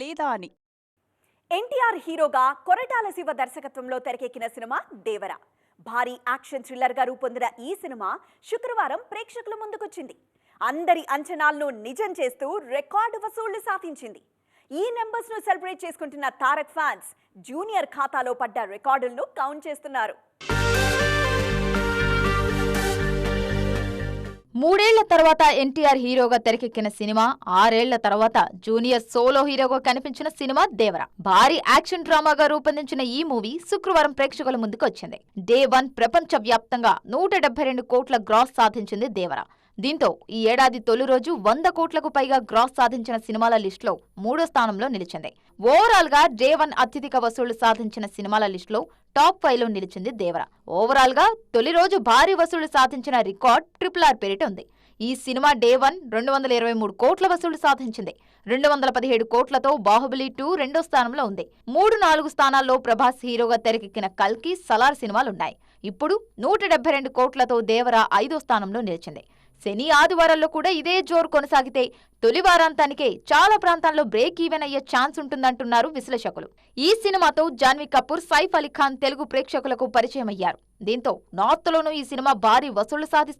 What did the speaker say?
లేదా అని ఎన్టీఆర్ హీరోగా కొరటాల శివ దర్శకత్వంలో తెరకెక్కిన సినిమా దేవర. భారీ యాక్షన్ థ్రిల్లర్గా రూపొందిన ఈ సినిమా శుక్రవారం ప్రేక్షకుల ముందుకొచ్చింది. అందరి అంచనాలను నిజం చేస్తూ రికార్డు వసూళ్ళు సాధించింది. ఈ నెంబర్స్ను సెలబ్రేట్ చేసుకుంటున్న తారక్ ఫ్యాన్స్ జూనియర్ ఖాతాలో పడ్డ రికార్డులను కౌంట్ చేస్తున్నారు. ఏళ్ళ తర్వాత ఎన్టీఆర్ హీరోగా తెరకెక్కిన సినిమా ఆరేళ్ళ తర్వాత జూనియర్ సోలో హీరోగా కనిపించిన సినిమా దేవర. భారీ యాక్షన్ డ్రామాగా రూపొందించిన ఈ మూవీ శుక్రవారం ప్రేక్షకుల ముందుకు వచ్చింది డే వన్ ప్రపంచ వ్యాప్తంగా నూట రెండు కోట్ల గ్రాస్ సాధించింది దేవర. దీంతో ఈ ఏడాది తొలి రోజు వంద కోట్లకు పైగా గ్రాస్ సాధించిన సినిమాల లిస్టులో మూడో స్థానంలో నిలిచింది. ఓవరాల్గా డే వన్ అత్యధిక వసూళ్ళు సాధించిన సినిమాల లిస్టులో టాప్ ఫైవ్లో నిలిచింది దేవర. ఓవరాల్గా తొలి రోజు భారీ వసూళ్ళు సాధించిన రికార్డ్ ట్రిపుల్ ఆర్ పేరిట ఉంది. ఈ సినిమా డే వన్ రెండు వందల ఇరవై మూడు కోట్ల వసూళ్ళు సాధించింది. రెండు వందల పదిహేడు కోట్లతో బాహుబలి టూ రెండో స్థానంలో ఉంది. మూడు నాలుగు స్థానాల్లో ప్రభాస్ హీరోగా తెరకెక్కిన కల్కి సలార్ సినిమాలున్నాయి. ఇప్పుడు నూట డెబ్బై రెండు కోట్లతో దేవర ఐదో స్థానంలో నిలిచింది. శని ఆదివారాల్లో కూడా ఇదే జోరు కొనసాగితే తొలి వారాంతానికే చాలా ప్రాంతాల్లో బ్రేక్ ఈవెన్ అయ్యే ఛాన్స్ ఉంటుందంటున్నారు విశ్లేషకులు. ఈ సినిమాతో జాన్వీ కపూర్ సైఫ్ అలీ ఖాన్ తెలుగు ప్రేక్షకులకు పరిచయం అయ్యారు దీంతో నార్త్ లోనూ ఈ సినిమా భారీ వసూళ్ళు సాధిస్తుంది